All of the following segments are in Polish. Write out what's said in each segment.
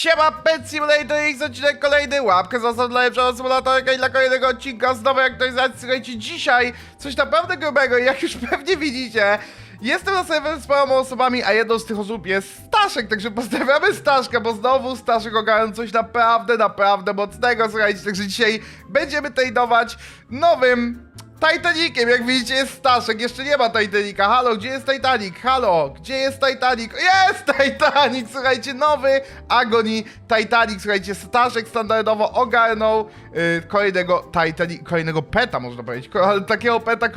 Siema, Pet Simulator X, odcinek kolejny, łapkę zostaw dla lepszego symulatorka i dla kolejnego odcinka z nowej aktualizacji. Słuchajcie, dzisiaj coś naprawdę grubego i jak już pewnie widzicie, jestem na z paroma osobami, a jedną z tych osób jest Staszek, także pozdrawiamy Staszka, bo znowu Staszek ogarnął coś naprawdę, naprawdę mocnego, słuchajcie, także dzisiaj będziemy tradować nowym Titaniciem, jak widzicie jest Staszek, jeszcze nie ma Titanica, halo, gdzie jest Titanic, halo, gdzie jest Titanic, jest Titanic, słuchajcie, nowy Agoni Titanic, słuchajcie, Staszek standardowo ogarnął yy, kolejnego Titanic, kolejnego peta można powiedzieć, ale takiego peta,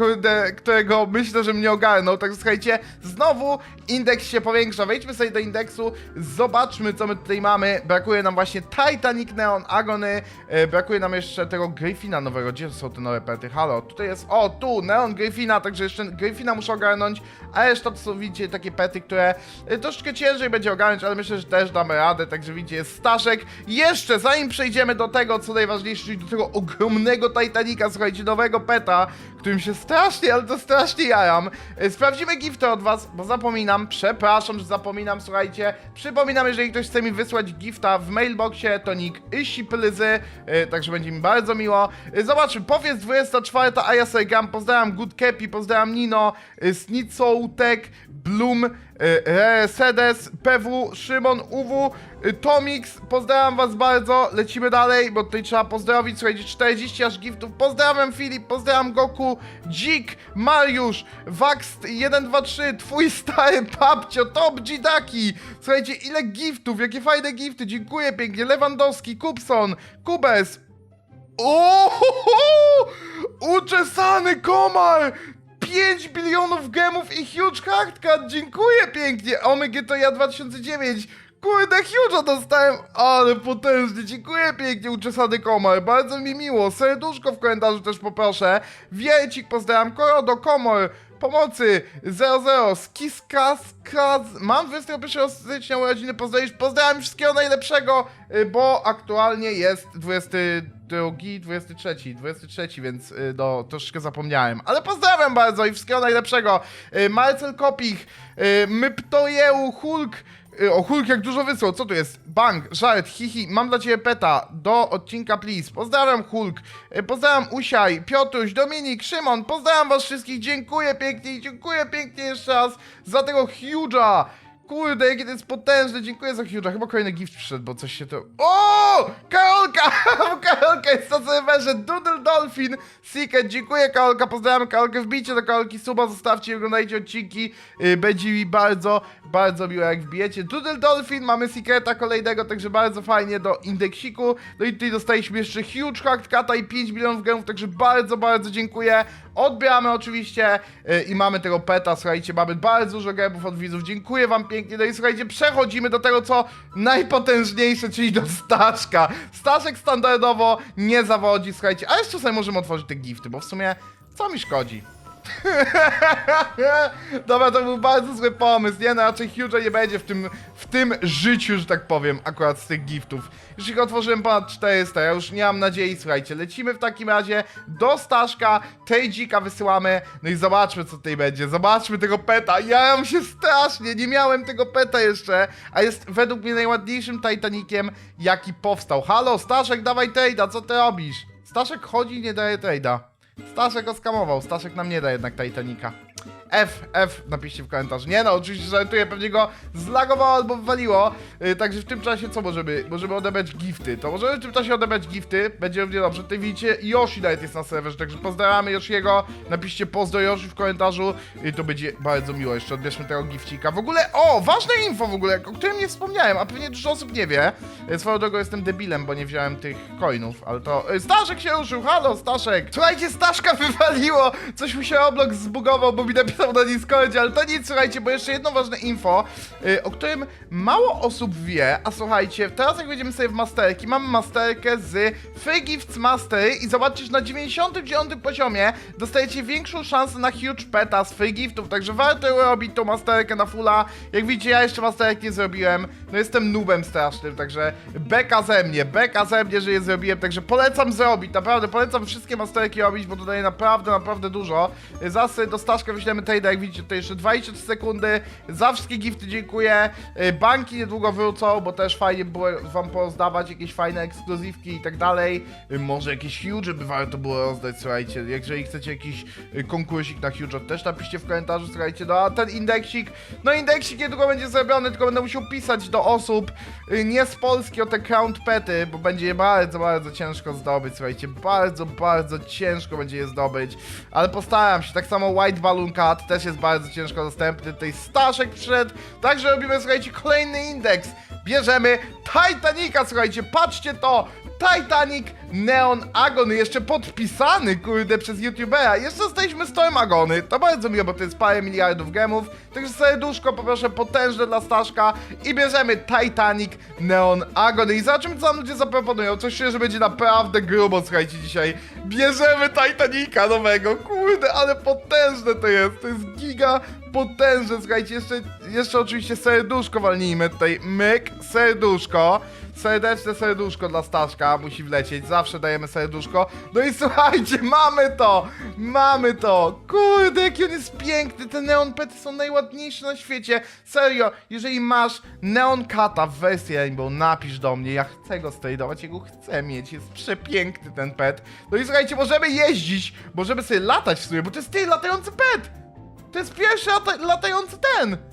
którego myślę, że mnie ogarnął, także słuchajcie, znowu indeks się powiększa, wejdźmy sobie do indeksu, zobaczmy co my tutaj mamy, brakuje nam właśnie Titanic Neon Agony, yy, brakuje nam jeszcze tego Gryfina nowego, gdzie są te nowe pety, halo, tutaj jest, o tu, Neon Gryfina, także jeszcze Gryfina muszę ogarnąć, a reszta to są, widzicie, takie pety, które y, troszeczkę ciężej będzie ogarnąć, ale myślę, że też damy radę, także widzicie, jest Staszek. Jeszcze, zanim przejdziemy do tego, co najważniejsze, czyli do tego ogromnego Titanica, słuchajcie, nowego peta, którym się strasznie, ale to strasznie jaram. Y, Sprawdzimy gifty od was, bo zapominam, przepraszam, że zapominam, słuchajcie. Przypominam, jeżeli ktoś chce mi wysłać gifta w mailboxie, to nick Ysiplyzy, y, także będzie mi bardzo miło. Zobaczmy, powiedz 24, a ja gram, pozdrawiam Good Kepi, pozdrawiam Nino, y, Snitsoutek, Bloom, y, Sedes, PW, Szymon, UW, y, Tomix, pozdrawiam was bardzo, lecimy dalej, bo tutaj trzeba pozdrowić, słuchajcie, 40 aż giftów, pozdrawiam Filip, pozdrawiam Goku, Dzik, Mariusz, Waxt 123, twój stary papcio, Top Gidaki, słuchajcie, ile giftów, jakie fajne gifty, dziękuję pięknie, Lewandowski, Kupson, Kubes, Ohoho! Uczesany komar! 5 bilionów gemów i huge hardcard, dziękuję pięknie! Omega to ja 2009, kurde huge'a dostałem, ale potężnie, dziękuję pięknie uczesany komar, bardzo mi miło, serduszko w komentarzu też poproszę, Wiercik pozdrawiam, Korodo, Komor, Pomocy 00, Skiska, Skaz, mam 21 stycznia urodziny, pozdrawiam, pozdrawiam wszystkiego najlepszego, y, bo aktualnie jest 22, 23, 23, więc y, no troszeczkę zapomniałem, ale pozdrawiam bardzo i wszystkiego najlepszego, Y, Marcel Kopich, Myptojeu, Hulk, O Hulk jak dużo wysłał, co tu jest? Bang, żart, hihi, mam dla ciebie peta, do odcinka please, pozdrawiam Hulk, Y, pozdrawiam Usiaj, Piotruś, Dominik, Szymon, pozdrawiam was wszystkich, dziękuję pięknie dziękuję pięknie jeszcze raz za tego huge'a, Kurde, jaki to jest potężny, dziękuję za huge'a. Chyba kolejny gift przyszedł, bo coś się to... O! Karolka! Karolka jest na serwerze Doodle Dolphin Secret. Dziękuję Karolka, pozdrawiam Karolkę. Wbijcie do Karolki suba, zostawcie i oglądajcie odcinki. Yy, Będzie mi bardzo, bardzo miło jak wbijecie. Doodle Dolphin, mamy Secreta kolejnego, także bardzo fajnie do indeksiku. No i tutaj dostaliśmy jeszcze huge hardcata i 5 milionów gemów, także bardzo, bardzo dziękuję. Odbieramy oczywiście yy, i mamy tego peta, słuchajcie, mamy bardzo dużo gemów od widzów. Dziękuję wam pięknie. No i słuchajcie, przechodzimy do tego, co najpotężniejsze, czyli do Staszka. Staszek standardowo nie zawodzi, słuchajcie, a jeszcze sobie możemy otworzyć te gifty, bo w sumie co mi szkodzi? Dobra, to był bardzo zły pomysł. Nie, no raczej Huge'a nie będzie w tym, w tym życiu, że tak powiem, akurat z tych giftów. Już ich otworzyłem ponad 400, ja już nie mam nadziei, słuchajcie. Lecimy w takim razie do Staszka, Tejdzika wysyłamy, no i zobaczmy, co tutaj będzie. Zobaczmy tego peta. Ja mam się strasznie, nie miałem tego peta jeszcze, a jest według mnie najładniejszym Titanikiem, jaki powstał. Halo, Staszek, dawaj trade'a, co ty robisz? Staszek chodzi i nie daje trade'a. Staszek oskamował, Staszek nam nie da jednak Titanica. F, F napiszcie w komentarzu. Nie no, oczywiście żartuję, pewnie go zlagowało albo wywaliło. Yy, także w tym czasie co możemy? Możemy odebrać gifty. To możemy w tym czasie odebrać gifty, będzie równie dobrze. Tutaj widzicie, Yoshi nawet jest na serwerze, także pozdrawiamy Yoshiego. Napiszcie pozdro Yoshi w komentarzu. Yy, to będzie bardzo miło. Jeszcze odbierzmy tego gifcika. W ogóle, o, ważne info w ogóle, o którym nie wspomniałem, a pewnie dużo osób nie wie. Yy, swoją drogą jestem debilem, bo nie wziąłem tych coinów, ale to... Yy, Staszek się ruszył, halo, Staszek! Słuchajcie, Staszka wywaliło! Coś mi się Roblox zbugował, bo mi napisał na Discordzie, ale to nic, słuchajcie, bo jeszcze jedno ważne info, yy, o którym mało osób wie, a słuchajcie, teraz jak będziemy sobie w masterki, mamy masterkę z Free Gifts Mastery i zobaczcie, że na 99 poziomie dostajecie większą szansę na huge peta z free giftów, także warto robić tą masterkę na fulla. Jak widzicie, ja jeszcze masterek nie zrobiłem, no jestem noobem strasznym, także beka ze mnie, beka ze mnie, że je zrobiłem, także polecam zrobić, naprawdę polecam wszystkie masterki robić, bo dodaje naprawdę, naprawdę dużo. Sobie do Staszka wyślemy trade, jak widzicie, to jeszcze 23 sekundy. Za wszystkie gifty dziękuję. Y, Banki niedługo wrócą, bo też fajnie było wam porozdawać jakieś fajne ekskluzywki i tak dalej. Y, Może jakieś huge by warto było rozdać, słuchajcie. Jeżeli chcecie jakiś y, konkursik na huge, też napiszcie w komentarzu, słuchajcie. No a ten indeksik, no indeksik niedługo będzie zrobiony, tylko będę musiał pisać do osób nie z Polski o te crown pety, bo będzie je bardzo, bardzo ciężko zdobyć, słuchajcie. Bardzo, bardzo ciężko będzie je zdobyć. Ale postaram się. Tak samo White Balloon Cat też jest bardzo ciężko dostępny. Tutaj Staszek przyszedł. Także robimy, słuchajcie, kolejny indeks. Bierzemy Titanica, słuchajcie, patrzcie to! Titanic Neon Agony, jeszcze podpisany, kurde, przez youtubera. Jeszcze jesteśmy Storm Agony, to bardzo miło, bo to jest parę miliardów gemów. Także serduszko poproszę potężne dla Staszka i bierzemy Titanic Neon Agony. I zobaczymy, co nam ludzie zaproponują. Coś się, że będzie naprawdę grubo, słuchajcie, dzisiaj. Bierzemy Titanica nowego, kurde, ale potężne to jest, to jest giga potężne, słuchajcie, jeszcze, jeszcze oczywiście serduszko walnijmy tutaj, myk, serduszko, serdeczne serduszko dla Staszka, musi wlecieć, zawsze dajemy serduszko, no i słuchajcie, mamy to, mamy to, kurde, jaki on jest piękny, te neon pety są najładniejsze na świecie, serio, jeżeli masz neon kata w wersji rainbow, napisz do mnie, ja chcę go stradować, ja go chcę mieć, jest przepiękny ten pet, no i słuchajcie, możemy jeździć, możemy sobie latać w sumie, bo to jest ty, latający pet, to jest pierwszy lata latający ten!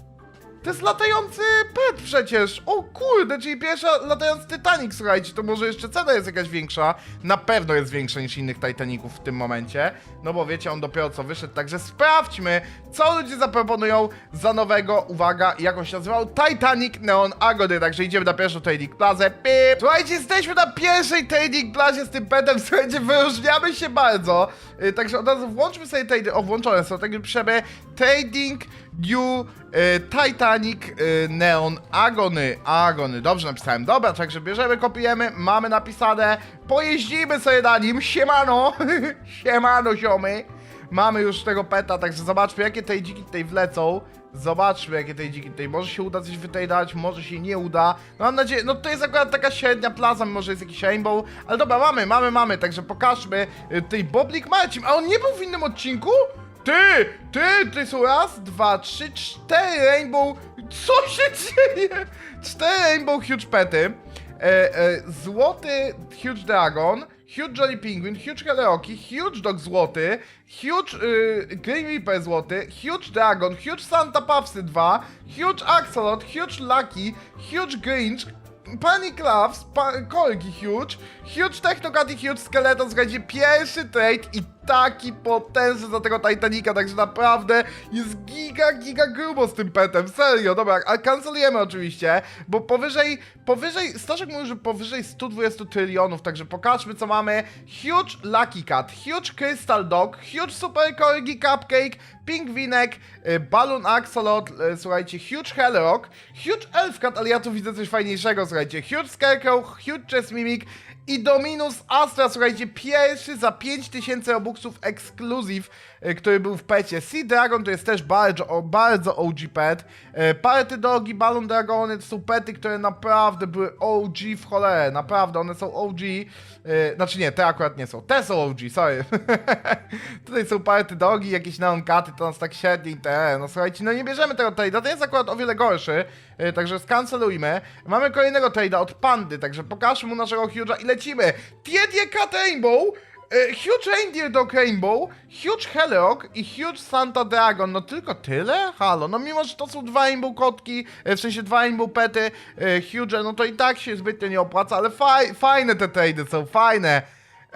To jest latający pet przecież! O kurde, czyli pierwszy latający Titanic, słuchajcie, to może jeszcze cena jest jakaś większa. Na pewno jest większa niż innych Titaników w tym momencie. No bo wiecie, on dopiero co wyszedł, także sprawdźmy, co ludzie zaproponują za nowego, uwaga, jak się nazywał? Titanic Neon Agony, także idziemy na pierwszą Trading Plazę, pip! Słuchajcie, jesteśmy na pierwszej Trading Plazie z tym petem, słuchajcie, wyróżniamy się bardzo. Yy, także od razu włączmy sobie trading, o włączone są, także piszemy Trading New y, Titanic y, Neon Agony. Agony, dobrze napisałem. Dobra, także bierzemy, kopiujemy, mamy napisane. Pojeździmy sobie na nim. Siemano, siemano ziomy. Mamy już tego peta, także zobaczmy jakie tej dziki tutaj wlecą. Zobaczmy jakie tej dziki tutaj. Może się uda coś wytradać, może się nie uda. No mam nadzieję, no to jest akurat taka średnia plaza, może jest jakiś rainbow. Ale dobra, mamy, mamy, mamy, także pokażmy. Y, Tutaj Boblik Marcin, a on nie był w innym odcinku? Ty! Ty! Tutaj są raz, dwa, trzy, cztery rainbow... Co się dzieje? Cztery rainbow huge pety. E, e, złoty huge dragon, huge jolly penguin, huge karaoke, huge dog złoty, huge y, green reaper złoty, huge dragon, huge santa puffsy 2, huge axolot, huge lucky, huge grinch, Panic Loves, pa Korgi Huge, Huge Technocat i Huge Skeleton, słuchajcie, pierwszy trade i taki potężny za tego Titanica, także naprawdę jest giga, giga grubo z tym petem, serio, dobra, a kancelujemy oczywiście, bo powyżej, powyżej, Staszek mówił, że powyżej 120 trylionów, także pokażmy co mamy, Huge Lucky Cat, Huge Crystal Dog, Huge Super Corgi Cupcake, Pingwinek, y, Balloon Axolot, y, słuchajcie, Huge Hellrock, Huge Elf Cat, ale ja tu widzę coś fajniejszego, słuchajcie, Huge Scarecrow, Huge Chess Mimic i Dominus Astra, słuchajcie, pierwszy za 5000 obuksów ekskluzyw, który był w pecie. Sea Dragon to jest też bardzo, bardzo OG pet. Y, Party Dogi, Balloon Dragony to są pety, które naprawdę były OG w cholerę, naprawdę, one są OG. Y, Znaczy nie, te akurat nie są, te są OG, sorry. Tutaj są Party Dogi, jakieś neonkaty, to nas tak średnie interesuje. No słuchajcie, no nie bierzemy tego trade'a, to jest akurat o wiele gorszy, także skancelujmy. Mamy kolejnego trade'a od Pandy, także pokażmy mu naszego Huge'a i lecimy. TD Cat Rainbow, Huge Reindeer Dog Rainbow, Huge Heliok i Huge Santa Dragon. No tylko tyle? Halo, no mimo, że to są dwa Rainbow kotki, y, w sensie dwa Rainbow pety, y, Huge, no to i tak się zbytnio nie opłaca, ale faj, fajne te trade'y są, fajne.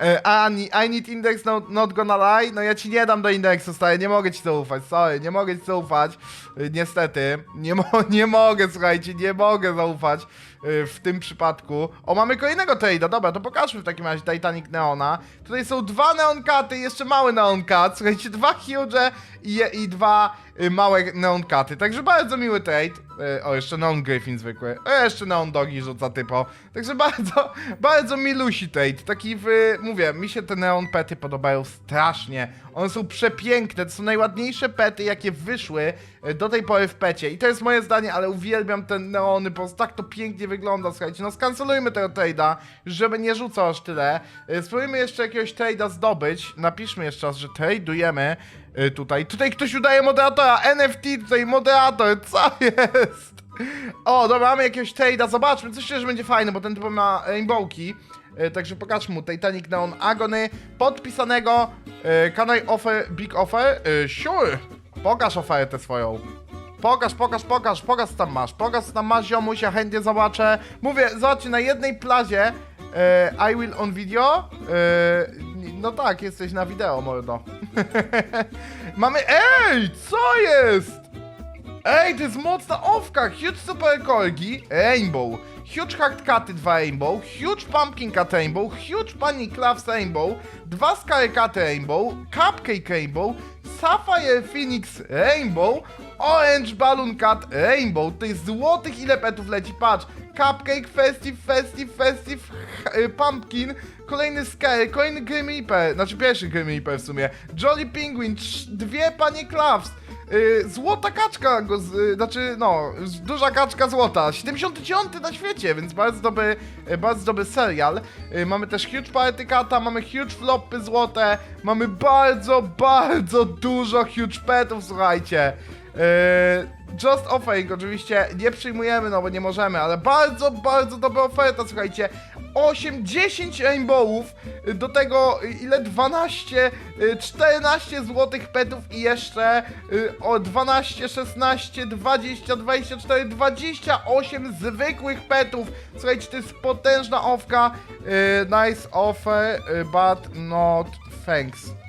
E, Ani, I need index, no, not gonna lie. No ja ci nie dam do indeksu, stary, nie mogę ci zaufać, sorry, nie mogę ci zaufać. E, Niestety, nie, mo nie mogę, słuchajcie, nie mogę zaufać e, w tym przypadku. O, mamy kolejnego trade'a, dobra, to pokażmy w takim razie Titanic Neona. Tutaj są dwa neonkaty, jeszcze mały neonkat, słuchajcie, dwa huge i, i dwa y, małe neonkaty, także bardzo miły trade. Y, O, jeszcze neon Griffin zwykły. O, jeszcze neon Dogi rzuca typo. Także bardzo, bardzo milusi trade. Taki w, mówię, mi się te neon pety podobają strasznie. One są przepiękne, to są najładniejsze pety, jakie wyszły y, do tej pory w pecie. I to jest moje zdanie, ale uwielbiam te neony, prostu tak to pięknie wygląda, słuchajcie. No skancelujmy tego trade'a, żeby nie rzucał aż tyle. Y, Spróbujmy jeszcze jakiegoś trade'a zdobyć. Napiszmy jeszcze raz, że trade'ujemy y, tutaj. Tutaj ktoś udaje moderatora, NFT, tutaj moderator, co jest? O, dobra, mamy jakiegoś trade'a, zobaczmy, coś szczerze będzie fajne, bo ten typ ma rainbowki. Y, Także pokażmy mu Titanic Neon Agony podpisanego. Can I offer big offer? Sure. Pokaż ofertę swoją. Pokaż, pokaż, pokaż, pokaż tam masz. Pokaż tam masz, ziomuś, ja chętnie zobaczę. Mówię, zobaczcie, na jednej plazie e, I will on video. E, no tak, jesteś na wideo, mordo. Mamy, ej, co jest? Ej, to jest mocna owka! Huge Super Corgi, Rainbow, Huge Hard Cuty 2 Rainbow, Huge Pumpkin Cut Rainbow, Huge Bunny Clubs Rainbow, dwa Scary Cut Rainbow, Cupcake Rainbow, Sapphire Phoenix Rainbow, Orange Balloon Cut Rainbow. Jest złotych ile petów leci, patrz! Cupcake, Festive, Festive, Festive, y, Pumpkin, kolejny Scary, kolejny Grim Reaper, znaczy pierwszy Grim Reaper w sumie, Jolly Penguin, dwie Panie Clubs, Y, złota kaczka, go z, y, znaczy no, duża kaczka złota, 79 na świecie, więc bardzo dobry, y, bardzo dobry serial. Mamy też huge party kata, mamy huge flopy złote, mamy bardzo, bardzo dużo huge petów, słuchajcie. Y, Just offering oczywiście nie przyjmujemy, no bo nie możemy, ale bardzo, bardzo dobra oferta, słuchajcie. 8, 10 rainbowów, y, do tego y, ile 12, y, 14 złotych petów i jeszcze o 12, 16, 20, 24, 28 zwykłych petów. Słuchajcie, to jest potężna owka. Nice offer, but not thanks.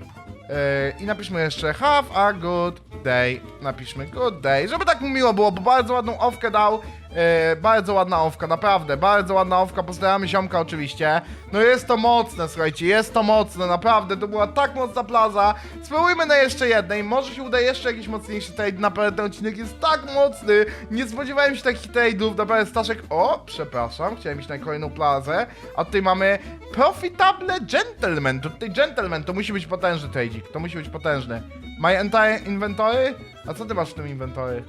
Yy, I napiszmy jeszcze have a good day. Napiszmy good day, żeby tak mu miło było, bo bardzo ładną owkę dał. Yy, bardzo ładna owka, naprawdę, bardzo ładna owka. Pozdrawiamy ziomka oczywiście. No jest to mocne, słuchajcie, jest to mocne, naprawdę. To była tak mocna plaza. Spróbujmy na jeszcze jednej, może się uda jeszcze jakiś mocniejszy trade. Naprawdę ten odcinek jest tak mocny. Nie spodziewałem się takich trade'ów. Naprawdę Staszek, o, przepraszam, chciałem iść na kolejną plazę. A tutaj mamy Profitable Gentleman. Tutaj Gentleman, to musi być potężny trade'ik. To musi być potężny. My entire inventory? A co ty masz w tym inventory?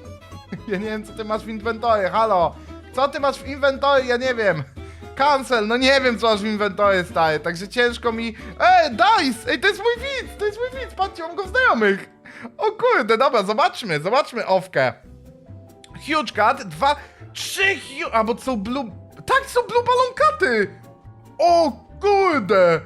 ja nie wiem, co ty masz w inventory, halo! Co ty masz w inventory? Ja nie wiem. Cancel, no nie wiem co masz w inventory, stary, także ciężko mi... Ej, Dice! Ej, to jest mój widz, to jest mój widz, patrzcie, mam go w znajomych! O kurde, dobra, zobaczmy, zobaczmy owkę. Huge cut, dwa, trzy huge... A, bo to są blue... Tak, są blue balonkaty! O kurde!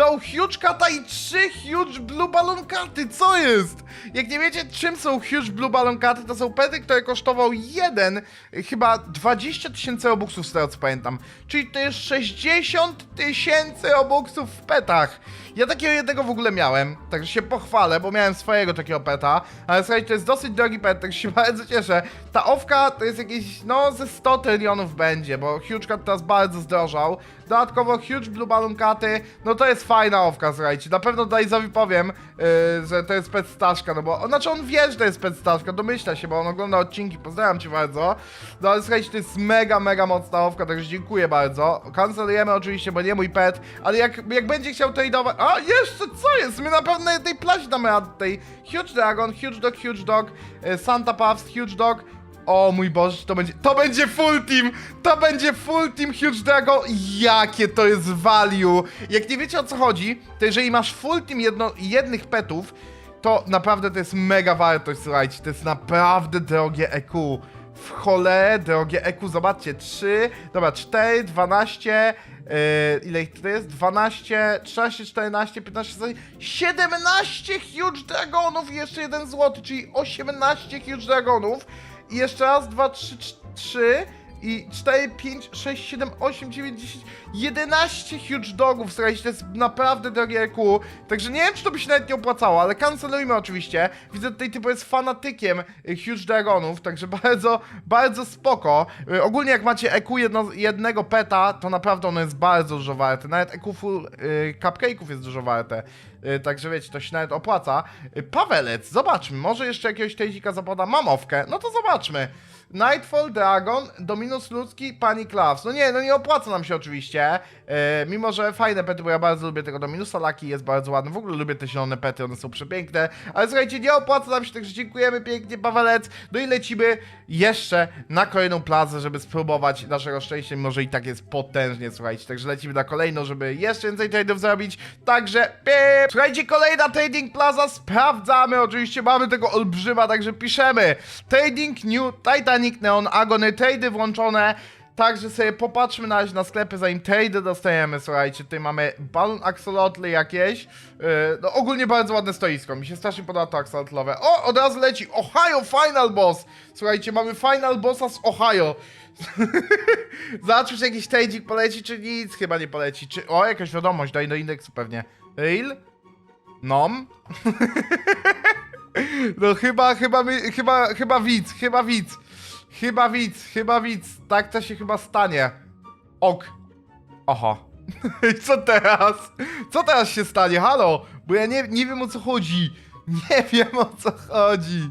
Dał huge kata i trzy huge blue balloon katy, co jest? Jak nie wiecie czym są huge blue balloon katy, to są pety, które kosztował jeden, chyba 20 tysięcy robuxów z tego co pamiętam. Czyli to jest 60 tysięcy robuxów w petach. Ja takiego jednego w ogóle miałem, także się pochwalę, bo miałem swojego takiego peta, ale słuchajcie, to jest dosyć drogi pet, także się bardzo cieszę. Ta owka to jest jakieś, no ze 100 trylionów będzie, bo Huge Cat teraz bardzo zdrożał. Dodatkowo Huge Blue Balloon Katy, no to jest fajna owka, słuchajcie. Na pewno Dajzowi powiem, yy, że to jest pet Staszka, no bo, znaczy on wie, że to jest pet Staszka, domyśla się, bo on ogląda odcinki, pozdrawiam cię bardzo. No ale słuchajcie, to jest mega, mega mocna owka, także dziękuję bardzo. Kancelujemy oczywiście, bo nie mój pet, ale jak, jak będzie chciał tradeować... A, jeszcze, co jest? My na pewno na tej plaży damy radę tej Huge Dragon, Huge Dog, Huge Dog, yy, Santa Puffs, Huge Dog, o mój Boże, to będzie, to będzie full team! To będzie full team Huge Dragon! Jakie to jest value! Jak nie wiecie o co chodzi, to jeżeli masz full team jedno, jednych petów, to naprawdę to jest mega wartość, słuchajcie, to jest naprawdę drogie EQ. W cholerę drogie EQ, zobaczcie, 3, dobra, 4, 12, yy, ile ich to jest? 12, 13, 14, 15, 16, 17 Huge Dragonów i jeszcze jeden złoty, czyli 18 Huge Dragonów. I jeszcze raz, dwa, trzy, trzy i 4, 5, 6, 7, 8, 9, 10, 11 huge dogów, słuchajcie, to jest naprawdę drogie EQ, także nie wiem, czy to by się nawet nie opłacało, ale kancelujmy oczywiście, widzę tutaj typu jest fanatykiem y, huge dragonów, także bardzo, bardzo spoko, Y, ogólnie jak macie EQ jedno, jednego peta, to naprawdę ono jest bardzo dużo warte, nawet EQ full y, cupcake'ów jest dużo warte, także wiecie, to się nawet opłaca. Y, Pawelec, zobaczmy, może jeszcze jakiegoś tejzika zapada mamowkę, no to zobaczmy. Nightfall Dragon, Dominant minus ludzki, pani Klaus. No nie, no nie opłaca nam się oczywiście. E, mimo, że fajne pety, bo ja bardzo lubię tego do minusa laki, jest bardzo ładny. W ogóle lubię te zielone pety, one są przepiękne. Ale słuchajcie, nie opłaca nam się, także dziękujemy pięknie, Pawelec. No i lecimy jeszcze na kolejną plazę, żeby spróbować naszego szczęścia, mimo że i tak jest potężnie, słuchajcie. Także lecimy na kolejną, żeby jeszcze więcej trade'ów zrobić. Także pip. Słuchajcie, kolejna Trading Plaza, sprawdzamy. Oczywiście mamy tego olbrzyma, także piszemy. Trading New Titanic Neon Agony, trady włączone. Także sobie popatrzmy na na sklepy, zanim trade dostajemy, słuchajcie, tutaj mamy balon axolotly jakieś, yy, no ogólnie bardzo ładne stoisko, mi się strasznie podoba to axolotlowe. O, od razu leci Ohio Final Boss, słuchajcie, mamy Final Bossa z Ohio. Zobaczmy, czy jakiś trade'ik poleci, czy nic chyba nie poleci, czy, o, jakaś wiadomość, daj do indeksu pewnie. Real? Nom? No chyba, chyba, chyba, chyba widz, chyba widz. Chyba widz, chyba widz. Tak to się chyba stanie. Ok. Oho. Co teraz? Co teraz się stanie? Halo? Bo ja nie, nie wiem o co chodzi. Nie wiem o co chodzi.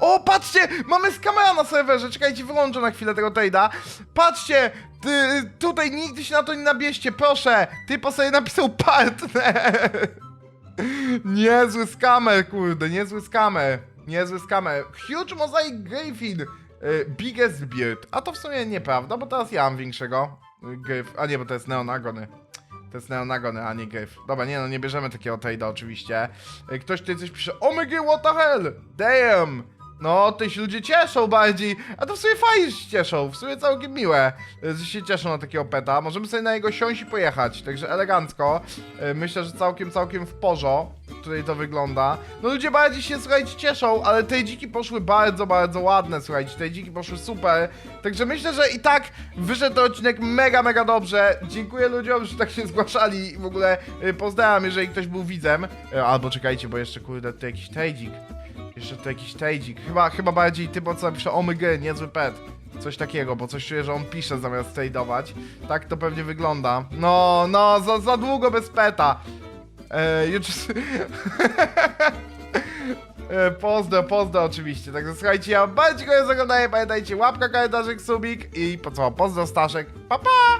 O, patrzcie! Mamy skamera na serwerze. Czekajcie, wyłączę na chwilę tego trade'a. Patrzcie! Ty, tutaj nigdy się na to nie nabierzcie, proszę! Typo sobie napisał partner. Niezły skamer, kurde, niezły skamer. Niezły skamer. Huge Mosaic Griffin. y, biggest beard. A to w sumie nieprawda, bo teraz ja mam większego. y. A nie, bo to jest Neonagony. To jest Neonagony, a nie Gryf. Dobra, nie no, nie bierzemy takiego trade'a oczywiście. Y, Ktoś tutaj coś pisze. Omega, what the hell? Damn! No, to się ludzie cieszą bardziej. A to w sumie fajnie się cieszą. W sumie całkiem miłe, y, że się cieszą na takiego peta. Możemy sobie na jego siąść i pojechać. Także elegancko. Y, Myślę, że całkiem, całkiem w porzo. Tutaj to wygląda. No ludzie bardziej się, słuchajcie, cieszą, ale te dziki poszły bardzo, bardzo ładne, słuchajcie. Te dziki poszły super. Także myślę, że i tak wyszedł ten odcinek mega, mega dobrze. Dziękuję ludziom, że tak się zgłaszali. W ogóle y, pozdrawiam, jeżeli ktoś był widzem. Albo czekajcie, bo jeszcze kurde, tu jakiś tejdik. Jeszcze tu jakiś tejdzik. Chyba, chyba bardziej typ, co napisze omg, niezły pet. Coś takiego, bo coś czuję, że on pisze zamiast tradeować. Tak to pewnie wygląda. No, no, za, za długo bez peta. E, już... e, pozdro, pozdro oczywiście. Także słuchajcie, ja bardzo dziękuję za oglądanie. Pamiętajcie, łapka, komentarzyk, subik i po co, pozdro Staszek. Pa, pa!